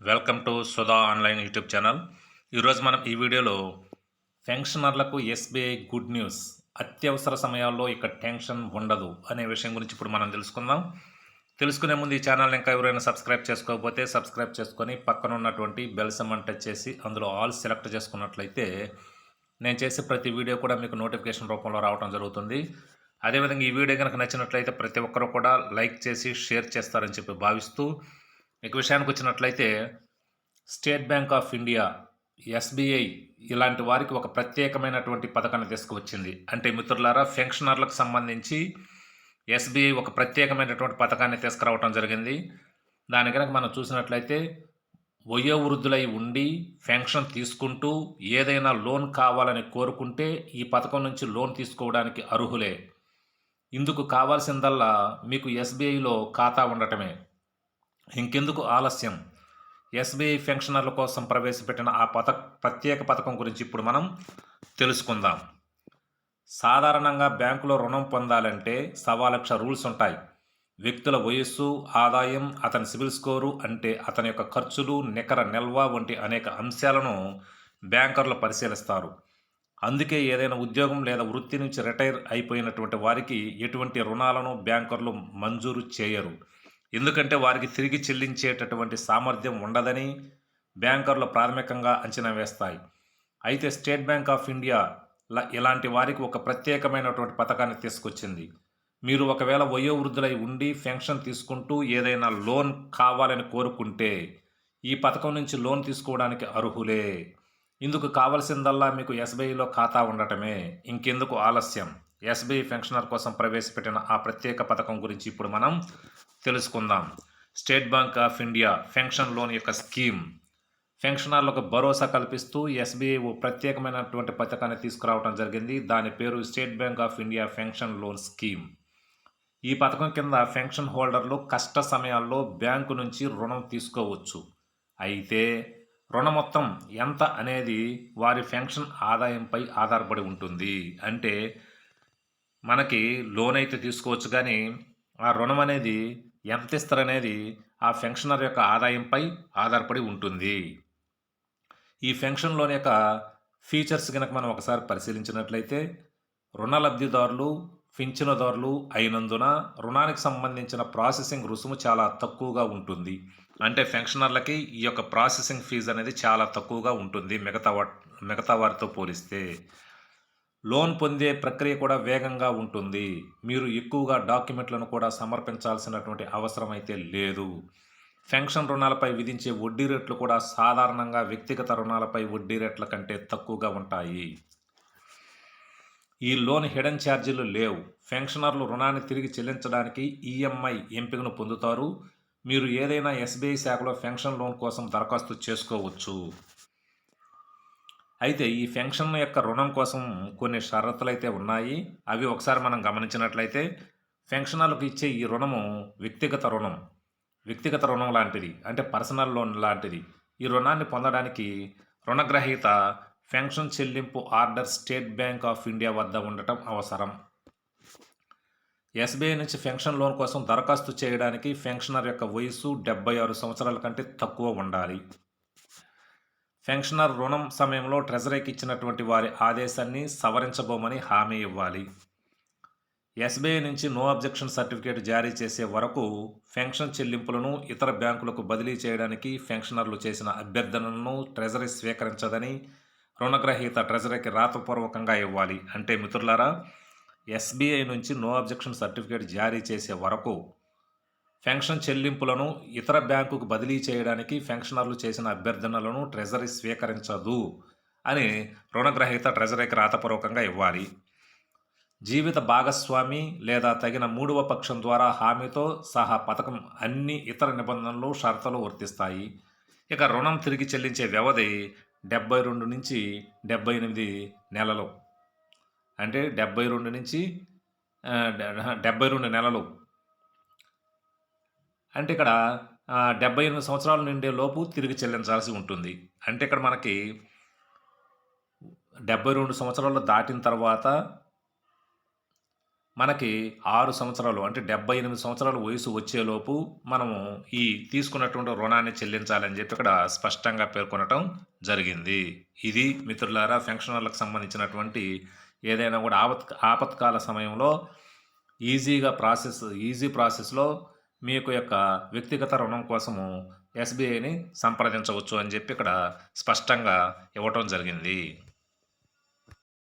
Welcome to Sudha online YouTube channel. ఈరోజు మనం ఈ వీడియోలో పెన్షనర్లకు ఎస్బీఐ గుడ్ న్యూస్ అత్యవసర సమయాల్లో ఇక టెన్షన్ ఉండదు అనే విషయం గురించి ఇప్పుడు మనం తెలుసుకుందాం. తెలుసుకునే ముందు ఈ ఛానల్ ఇంకా ఎవరైనా సబ్స్క్రైబ్ చేసుకోకపోతే సబ్స్క్రైబ్ చేసుకొని పక్కన ఉన్నటువంటి బెల్ సమ్మన్ టచ్ చేసి అందులో ఆల్ సెలెక్ట్ చేసుకున్నట్లయితే నేను చేసే ప్రతి వీడియో కూడా మీకు నోటిఫికేషన్ రూపంలో రావడం జరుగుతుంది. అదేవిధంగా ఈ వీడియో కనుక నచ్చినట్లయితే ప్రతి ఒక్కరూ కూడా లైక్ చేసి షేర్ చేస్తారని చెప్పి భావిస్తూ ఇక విషయానికి వచ్చినట్లయితే state bank of India SBI ఇలాంటి వారికి ఒక ప్రత్యేకమైనటువంటి పథకాన్ని తీసుకువచ్చింది. అంటే మిత్రులారా పెన్షనర్లకు సంబంధించి ఎస్బీఐ ఒక ప్రత్యేకమైనటువంటి పథకాన్ని తీసుకురావడం జరిగింది. దాని కనుక మనం చూసినట్లయితే వయోవృద్ధులై ఉండి పెన్షన్ తీసుకుంటూ ఏదైనా లోన్ కావాలని కోరుకుంటే ఈ పథకం నుంచి లోన్ తీసుకోవడానికి అర్హులే. ఇందుకు కావాల్సిందల్లా మీకు ఎస్బీఐలో ఖాతా ఉండటమే. ఇంకెందుకు ఆలస్యం? ఎస్బీఐ పెన్షనర్ల కోసం ప్రవేశపెట్టిన ఆ పథ ప్రత్యేక పథకం గురించి ఇప్పుడు మనం తెలుసుకుందాం. సాధారణంగా బ్యాంకులో రుణం పొందాలంటే సవా లక్ష రూల్స్ ఉంటాయి. వ్యక్తుల వయస్సు ఆదాయం అతని సిబిల్ స్కోరు అంటే అతని యొక్క ఖర్చులు నికర నిల్వ వంటి అనేక అంశాలను బ్యాంకర్లు పరిశీలిస్తారు. అందుకే ఏదైనా ఉద్యోగం లేదా వృత్తి నుంచి రిటైర్ అయిపోయినటువంటి వారికి ఎటువంటి రుణాలను బ్యాంకర్లు మంజూరు చేయరు. ఎందుకంటే వారికి తిరిగి చెల్లించేటటువంటి సామర్థ్యం ఉండదని బ్యాంకర్లు ప్రాథమికంగా అంచనా వేస్తాయి. అయితే స్టేట్ బ్యాంక్ ఆఫ్ ఇండియా ఇలాంటి వారికి ఒక ప్రత్యేకమైనటువంటి పథకాన్ని తీసుకొచ్చింది. మీరు ఒకవేళ వయోవృద్ధులై ఉండి పెన్షన్ తీసుకుంటూ ఏదైనా లోన్ కావాలని కోరుకుంటే ఈ పథకం నుంచి లోన్ తీసుకోవడానికి అర్హులే. ఇందుకు కావలసిందల్లా మీకు ఎస్బీఐలో ఖాతా ఉండటమే. ఇంకెందుకు ఆలస్యం? ఎస్బీఐ పెన్షనర్ కోసం ప్రవేశపెట్టిన ఆ ప్రత్యేక పథకం గురించి ఇప్పుడు మనం తెలుసుకుందాం. State bank of India pension loan యొక్క స్కీమ్. పెన్షనర్లకు భరోసా కల్పిస్తూ ఎస్బీఐ ఓ ప్రత్యేకమైనటువంటి పథకాన్ని తీసుకురావడం జరిగింది. దాని పేరు state bank of India pension loan scheme. ఈ పథకం కింద పెన్షన్ హోల్డర్లు కష్ట సమయాల్లో బ్యాంకు నుంచి రుణం తీసుకోవచ్చు. అయితే రుణ మొత్తం ఎంత అనేది వారి పెన్షన్ ఆదాయంపై ఆధారపడి ఉంటుంది. అంటే మనకి లోన్ అయితే తీసుకోవచ్చు కానీ ఆ రుణం అనేది ఎంత ఇస్తారనేది ఆ పెన్షనర్ యొక్క ఆదాయంపై ఆధారపడి ఉంటుంది. ఈ పెన్షన్ లోన్ యొక్క ఫీచర్స్ కనుక మనం ఒకసారి పరిశీలించినట్లయితే రుణ లబ్ధిదారులు పింఛనుదారులు అయినందున రుణానికి సంబంధించిన ప్రాసెసింగ్ రుసుము చాలా తక్కువగా ఉంటుంది. అంటే పెన్షనర్లకి ఈ యొక్క ప్రాసెసింగ్ ఫీజు అనేది చాలా తక్కువగా ఉంటుంది మిగతా వా మిగతా వారితో పోలిస్తే. లోన్ పొందే ప్రక్రియ కూడా వేగంగా ఉంటుంది. మీరు ఎక్కువగా డాక్యుమెంట్లను కూడా సమర్పించాల్సినటువంటి అవసరం అయితే లేదు. పెన్షన్ రుణాలపై విధించే వడ్డీ రేట్లు కూడా సాధారణంగా వ్యక్తిగత రుణాలపై వడ్డీ రేట్ల కంటే తక్కువగా ఉంటాయి. ఈ లోన్ హిడెన్ ఛార్జీలు లేవు. పెన్షనర్లు రుణాన్ని తిరిగి చెల్లించడానికి ఈఎంఐ ఎంపికను పొందుతారు. మీరు ఏదైనా ఎస్బీఐ శాఖలో పెన్షన్ లోన్ కోసం దరఖాస్తు చేసుకోవచ్చు. అయితే ఈ పెన్షన్ యొక్క రుణం కోసం కొన్ని షరతులు అయితే ఉన్నాయి. అవి ఒకసారి మనం గమనించినట్లయితే పెన్షనర్లకు ఇచ్చే ఈ రుణము వ్యక్తిగత రుణం. వ్యక్తిగత రుణం లాంటిది. అంటే పర్సనల్ లోన్ లాంటిది. ఈ రుణాన్ని పొందడానికి రుణగ్రహీత పెన్షన్ చెల్లింపు order state bank of India వద్ద ఉండటం అవసరం. ఎస్బీఐ నుంచి పెన్షన్ లోన్ కోసం దరఖాస్తు చేయడానికి పెన్షనర్ యొక్క వయస్సు డెబ్బై ఆరు సంవత్సరాల కంటే తక్కువ ఉండాలి. పెన్షనర్ రుణం సమయంలో ట్రెజరీకి ఇచ్చినటువంటి వారి ఆదేశాన్ని సవరించబోమని హామీ ఇవ్వాలి. ఎస్బీఐ నుంచి నో అబ్జెక్షన్ సర్టిఫికేట్ జారీ చేసే వరకు పెన్షన్ చెల్లింపులను ఇతర బ్యాంకులకు బదిలీ చేయడానికి పెన్షనర్లు చేసిన అభ్యర్థనలను ట్రెజరీ స్వీకరించదని రుణగ్రహీత ట్రెజరీకి రాతపూర్వకంగా ఇవ్వాలి. అంటే మిత్రులారా ఎస్బీఐ నుంచి నో అబ్జెక్షన్ సర్టిఫికేట్ జారీ చేసే వరకు పెన్షన్ చెల్లింపులను ఇతర బ్యాంకుకు బదిలీ చేయడానికి పెన్షనర్లు చేసిన అభ్యర్థనలను ట్రెజరీ స్వీకరించదు అని రుణగ్రహీత ట్రెజరీకి రాతపూర్వకంగా ఇవ్వాలి. జీవిత భాగస్వామి లేదా తగిన మూడవ పక్షం ద్వారా హామీతో సహా పథకం అన్ని ఇతర నిబంధనలు షరతులు వర్తిస్తాయి. ఇక రుణం తిరిగి చెల్లించే వ్యవధి డెబ్బై రెండు నుంచి డెబ్బై ఎనిమిది నెలలు. అంటే డెబ్బై రెండు నుంచి డెబ్బై రెండు నెలలు. అంటే ఇక్కడ డెబ్బై ఎనిమిది సంవత్సరాల నిండే లోపు తిరిగి చెల్లించాల్సి ఉంటుంది. అంటే ఇక్కడ మనకి డెబ్బై రెండు సంవత్సరాలు దాటిన తర్వాత మనకి ఆరు సంవత్సరాలు అంటే డెబ్బై ఎనిమిది సంవత్సరాల వయసు వచ్చేలోపు మనము ఈ తీసుకున్నటువంటి రుణాన్ని చెల్లించాలని చెప్పి ఇక్కడ స్పష్టంగా పేర్కొనటం జరిగింది. ఇది మిత్రులారా పెన్షనర్లకు సంబంధించినటువంటి ఏదైనా కూడా ఆపత్ ఆపత్కాల సమయంలో ఈజీగా ప్రాసెస్ ఈజీ ప్రాసెస్లో మీకు యొక్క వ్యక్తిగత రుణం కోసము ఎస్బీఐని సంప్రదించవచ్చు అని చెప్పి ఇక్కడ స్పష్టంగా ఇవ్వటం జరిగింది.